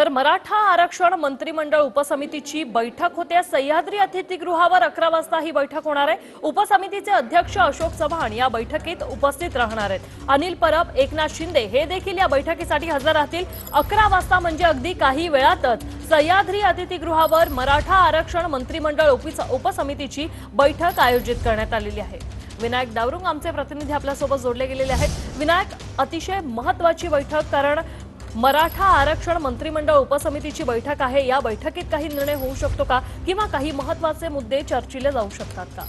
तर मराठा आरक्षण मंत्रिमंडळ उपसमितीची बैठक होते. सह्याद्री अतिथीगृहावर अकरा वाजता ही बैठक होणार आहे. उपसमितीचे अध्यक्ष अशोक चव्हाण या बैठकीत उपस्थित राहणार आहेत. अनिल परब एकनाथ शिंदे हे देखील या बैठकीसाठी हजर राहतील. अकरा वाजता म्हणजे अगदी काही वेळातच सह्याद्री अतिथीगृहावर मराठा आरक्षण मंत्रिमंडळ उपसमितीची बैठक आयोजित करण्यात आलेली आहे. विनायक दावरुंग आमचे प्रतिनिधी आपल्यासोबत जोडले गेलेले आहेत. विनायक अतिशय महत्वाची बैठक कारण मराठा आरक्षण मंत्रिमंडळ उपसमितीची बैठक आहे. या बैठकीत काही निर्णय होऊ शकतो का? किंवा काही महत्त्वाचे मुद्दे चर्चिले जाऊ शकतात का?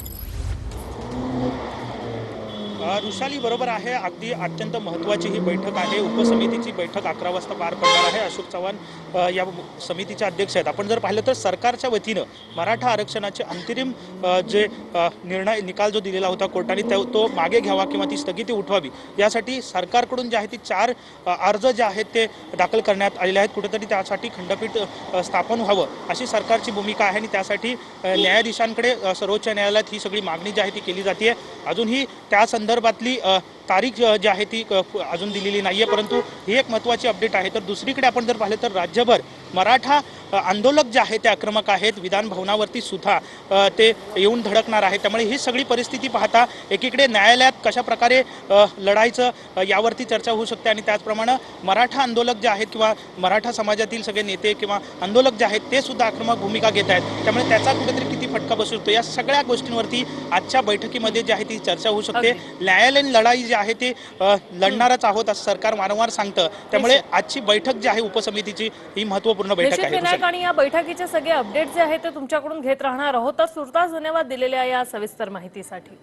रुशाली बरोबर आहे. अगदी अत्यंत महत्त्वाची ही बैठक आहे. उपसमितीची बैठक अकरा वाजता पार पडणार आहे. अशोक चव्हाण या समितीचे अध्यक्ष आहेत. आपण जर पाहिलं तर सरकारच्या वतीनं मराठा आरक्षणाचे अंतरिम जे निर्णय निकाल जो दिलेला होता कोर्टाने तो तो मागे घ्यावा किंवा ती स्थगिती उठवावी. यासाठी सरकारकडून जे आहे ती चार अर्ज जे आहेत ते दाखल करण्यात आलेले आहेत. कुठेतरी त्यासाठी खंडपीठ स्थापन व्हावं अशी सरकारची भूमिका आहे आणि त्यासाठी न्यायाधीशांकडे सर्वोच्च न्यायालयात ही सगळी मागणी जी आहे ती केली जाते अजूनही त्या संदर्भातली तारीख जी आहे ती अजून दिलेली नाही आहे परंतु ही एक महत्त्वाची अपडेट आहे. तर दुसरीकडे आपण जर पाहिलं तर राज्यभर मराठा आंदोलक जे आहेत ते आक्रमक आहेत. विधान भवनावरती सुद्धा ते येऊन धडकणार आहे त्यामुळे ही सगळी परिस्थिती पाहता एकीकडे न्यायालयात कशा प्रकारे लढायचं यावरती चर्चा होऊ शकते आणि त्याचप्रमाणे मराठा आंदोलक जे आहेत किंवा मराठा समाजातील सगळे नेते किंवा आंदोलक जे आहेत ते सुद्धा आक्रमक भूमिका घेत आहेत. त्यामुळे त्याचा कुठेतरी किती फटका बसू शकतो? या सगळ्या गोष्टींवरती आजच्या बैठकीमध्ये जी आहे ती चर्चा होऊ शकते. न्यायालयीन लढाई जी आहे ती लढणारच आहोत असं सरकार वारंवार सांगतं. त्यामुळे आजची बैठक जी आहे उपसमितीची ही महत्त्वपूर्ण बैठक आहे. विनायक आणि या बैठकीचे सगळे अपडेट जे आहेत ते तुमच्याकडून घेत राहणार आहोत. तर सुरतास धन्यवाद दिलेल्या या सविस्तर माहितीसाठी.